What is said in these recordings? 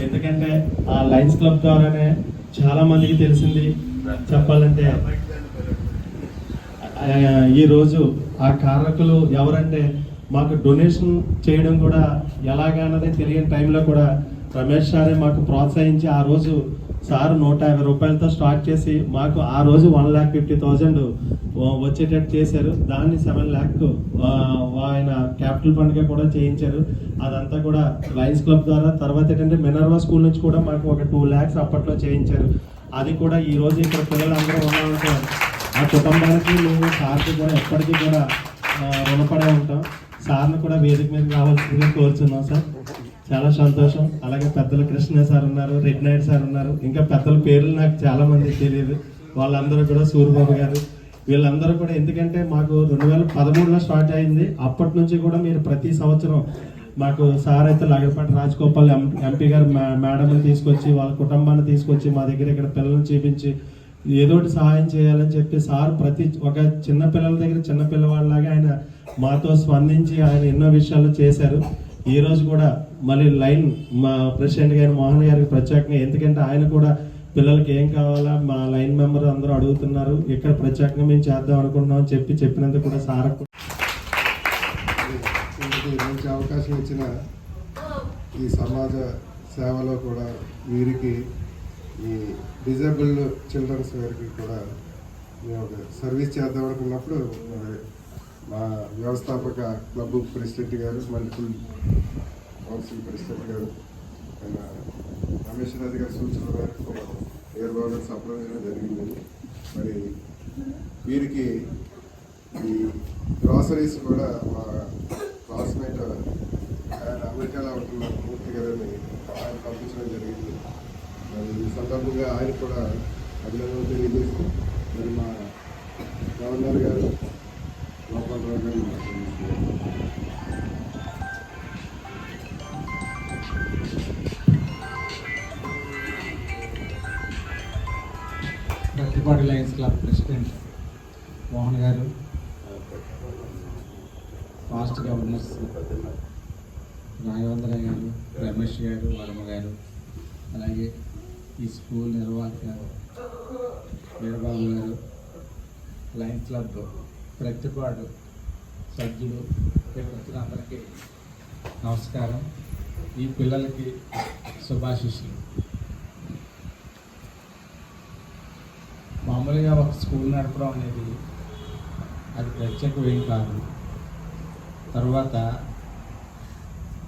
ఎందుకంటే ఆ Lions club ద్వారానే చాలా మందికి తెలిసింది చెప్పాలంటే. ఈరోజు ఈ రోజు ఆ కారకులు ఎవరంటే మాకు డొనేషన్ చేయడం కూడా ఎలాగన్నది తెలియని టైంలో కూడా రమేష్ సారే మాకు ప్రోత్సహించి ఆ రోజు సార్ నూట యాభై రూపాయలతో స్టార్ట్ చేసి మాకు ఆ రోజు వన్ ల్యాక్ ఫిఫ్టీ థౌజండ్ వచ్చేటట్టు చేశారు. దాన్ని సెవెన్ ల్యాక్ ఆయన క్యాపిటల్ ఫండ్గా కూడా చేయించారు. అదంతా కూడా లయన్స్ క్లబ్ ద్వారా తర్వాత ఏంటంటే మినర్వా స్కూల్ నుంచి కూడా మాకు ఒక టూ ల్యాక్స్ అప్పట్లో చేయించారు. అది కూడా ఈ రోజు ఇక్కడ పిల్లలందరూ ఉన్నామంటే ఆ కుటుంబానికి మేము సార్కి కూడా ఎప్పటికీ కూడా రుణపడే ఉంటాం. సార్ని కూడా వేదిక మీద రావాల్సిందిగా కోరుచున్నాం సార్. చాలా సంతోషం. అలాగే పెద్దలు కృష్ణ సార్ ఉన్నారు రెడ్ నాయుడు సార్ ఉన్నారు. ఇంకా పెద్దల పేర్లు నాకు చాలా మంది తెలియదు. వాళ్ళందరూ కూడా సూర్యబాబు గారు. వీళ్ళందరూ కూడా ఎందుకంటే మాకు రెండు వేల పదమూడులో స్టార్ట్ అయింది. అప్పటి నుంచి కూడా మీరు ప్రతి సంవత్సరం మాకు సార్ అయితే లగడపాటి రాజగోపాల్ ఎం ఎంపీ గారు మేడంని తీసుకొచ్చి వాళ్ళ కుటుంబాన్ని తీసుకొచ్చి మా దగ్గర ఇక్కడ పిల్లల్ని చూపించి ఏదో ఒకటి సహాయం చేయాలని చెప్పి సార్ ప్రతి ఒక చిన్న పిల్లల దగ్గర చిన్న పిల్లవాళ్ళలాగా ఆయన మాతో స్పందించి ఆయన ఎన్నో విషయాలు చేశారు. ఈ రోజు కూడా మళ్ళీ లైన్ మా ప్రెసిడెంట్ గారి మోహన్ గారికి ప్రత్యేకంగా ఎందుకంటే ఆయన కూడా పిల్లలకి ఏం కావాలా మా లైన్ మెంబర్ అందరూ అడుగుతున్నారు. ఇక్కడ ప్రత్యేకంగా మేము చేద్దాం అనుకుంటున్నాం అని చెప్పి చెప్పినందుకు కూడా సార్ మంచి అవకాశం ఇచ్చిన ఈ సమాజ సేవలో కూడా వీరికి ఈ డిజేబుల్డ్ చిల్డ్రన్స్ వారికి కూడా మేము సర్వీస్ చేద్దాం అనుకున్నప్పుడు మా వ్యవస్థాపక క్లబ్ ప్రెసిడెంట్ గారు మల్టిపుల్ కౌన్సిల్ ప్రెసిడెంట్ గారు ఆయన రమేష్ రాజు గారి సూచన మేరకు ఎయిర్ బాగా సంప్రదించడం జరిగింది. మరి వీరికి ఈ గ్రాసరీస్ కూడా మా క్లాస్మేట్ ఆయన అమెరికాలో ఉంటున్న మూర్తి గారిని ఆయన పంపించడం జరిగింది. మరి ఈ సందర్భంగా ఆయన కూడా అభినందనలు తెలియజేస్తూ మరి మా గవర్నర్ గారు Gopalarao lions club president Mohan గారు ఫాస్ట్ గవర్నర్స్ రాఘవేంద్ర గారు రమేష్ గారు వర్మ గారు అలాగే ఈ స్కూల్ నిర్వాహక వీరబాబు గారు లయన్స్ క్లబ్ ప్రతిపాటు సభ్యులు వచ్చిన అందరికీ నమస్కారం. ఈ పిల్లలకి శుభాశిష్యులు. మామూలుగా ఒక స్కూల్ నడపడం అనేది అది ప్రత్యేకమేం కాదు. తర్వాత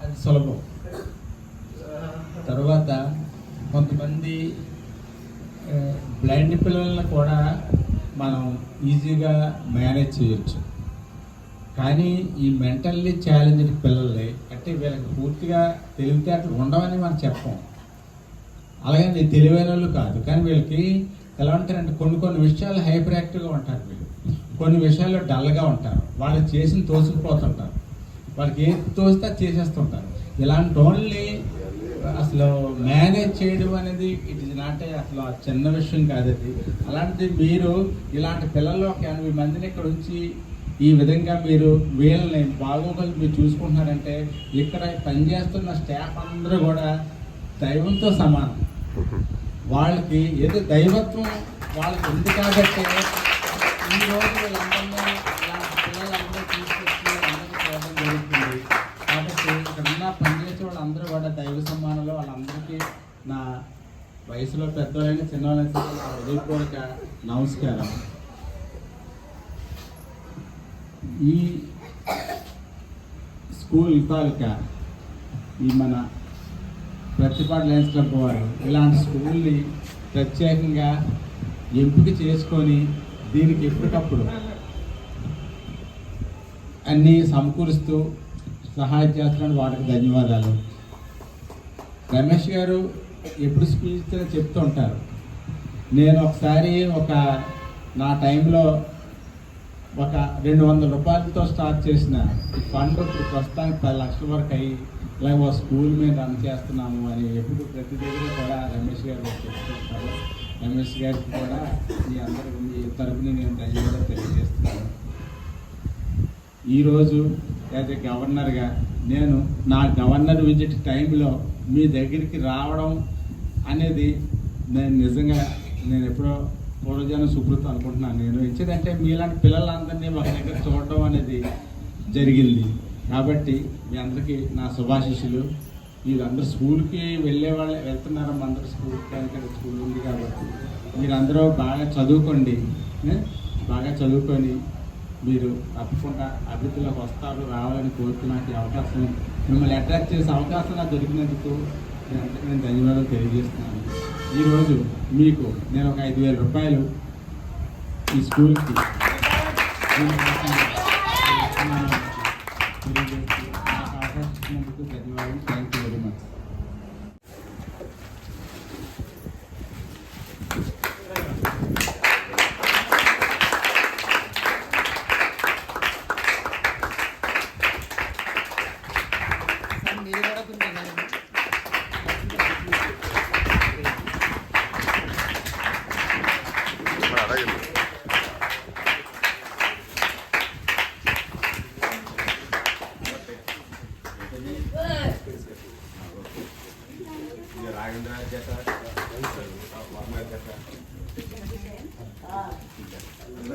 అది సులభం. తర్వాత కొంతమంది బ్లైండ్ పిల్లలను కూడా మనం ఈజీగా మేనేజ్ చేయొచ్చు. కానీ ఈ మెంటల్లీ ఛాలెంజ్డ్ పిల్లల్ని అంటే వీళ్ళకి పూర్తిగా తెలివితేటలు ఉండవని మనం చెప్పం. అలాగే తెలివైన వాళ్ళు కాదు. కానీ వీళ్ళకి ఎలా ఉంటారంటే కొన్ని కొన్ని విషయాలు హైపర్ యాక్టివ్గా ఉంటారు వీళ్ళు. కొన్ని విషయాల్లో డల్గా ఉంటారు. వాళ్ళు చేసిన తోసుకుపోతుంటారు వాళ్ళకి ఏది తోస్తే చేసేస్తుంటారు. ఇలాంటి ఓన్లీ అసలు మేనేజ్ చేయడం అనేది ఇట్ ఇస్ నాట్ అసలు చిన్న విషయం కాదు అది అలాంటిది మీరు ఇలాంటి పిల్లలు ఒక ఎనభై మందిని ఇక్కడ ఉంచి ఈ విధంగా మీరు వీళ్ళని బాగోగులు మీరు చూసుకుంటున్నారంటే ఇక్కడ పనిచేస్తున్న స్టాఫ్ అందరూ కూడా దైవంతో సమానం. వాళ్ళకి ఏదో దైవత్వం వాళ్ళకి ఉంది కాబట్టి ఈ రోజు వీళ్ళందరినీ పిల్లలందరూ తీసుకొచ్చి అందరికీ చూడడం జరుగుతుంది. కాబట్టి ఇక్కడ ఉన్న పనిచేసే వాళ్ళందరూ కూడా దైవ సమానంలో వాళ్ళందరికీ నా వయసులో పెద్దవాళ్ళైనా చిన్నవాళ్ళైనా సరే హృదయపూర్వక నమస్కారం. ఈ స్కూల్ తాలూకా ఈ మన ప్రతిపాటు లయన్స్ క్లబ్ వారు ఇలాంటి స్కూల్ని ప్రత్యేకంగా ఎంపిక చేసుకొని దీనికి ఎప్పటికప్పుడు అన్నీ సమకూరుస్తూ సహాయం చేస్తున్నాడు వాటికి ధన్యవాదాలు. రమేష్ గారు ఎప్పుడు స్పీచ్ చెప్తూ ఉంటారు నేను ఒకసారి ఒక నా టైంలో ఒక రెండు వందల రూపాయలతో స్టార్ట్ చేసిన ఫండ్ ఇప్పుడు ప్రస్తుతానికి పది లక్షల వరకు అయ్యి ఇలా ఒక స్కూల్ మీద రన్ చేస్తున్నాము. అని ఎప్పుడు ప్రతి దగ్గర కూడా రమేష్ గారు చెప్తుంటారు. రమేష్ గారికి కూడా మీ అందరి మీ తరపున నేను ధన్యవాదాలు తెలియజేస్తున్నాను. ఈరోజు యాజ్ ఎ గవర్నర్గా నేను నా గవర్నర్ విజిట్ టైంలో మీ దగ్గరికి రావడం అనేది నేను నిజంగా నేను ఎప్పుడో పూర్వజన సుకృతం అనుకుంటున్నాను నేను. ఇచ్చేదంటే మీలాంటి పిల్లలందరినీ ఒక దగ్గర చూడడం అనేది జరిగింది. కాబట్టి మీ అందరికీ నా శుభాశిష్యులు. వీళ్ళందరూ స్కూల్కి వెళ్ళే వాళ్ళు వెళ్తున్నారమ్మా అందరూ స్కూల్కి ఇక్కడ స్కూల్ ఉంది కాబట్టి మీరందరూ బాగా చదువుకోండి. బాగా చదువుకొని మీరు తప్పకుండా అభివృద్ధిలోకి వస్తారు రావాలని కోరుకున్నాక అవకాశం మిమ్మల్ని అట్రాక్ట్ చేసే అవకాశం నాకు దొరికినందుకు మీ అందరికీ నేను ధన్యవాదాలు తెలియజేస్తున్నాను ఈరోజు మీకు నేను ఒక ఐదు వేల రూపాయలు ఈ స్కూల్కి దీనికోసం ఇస్తున్నాను. తెలియజేస్తూ నాకు అవకాశం ఇచ్చినందుకు ధన్యవాదాలు థ్యాంక్ యూ వెరీ మచ్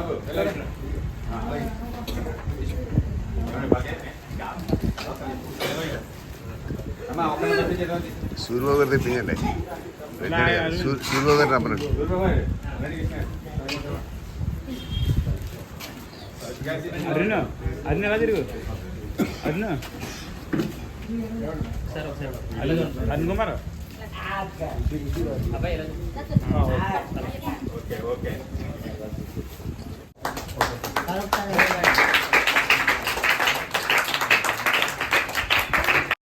రండి మరి? ఉపయోగించండి. వనిత వనిత సార్ ఏంటా ఇక్కడ? ఇలా తీసుకురా. సూర్యబాబు 好的。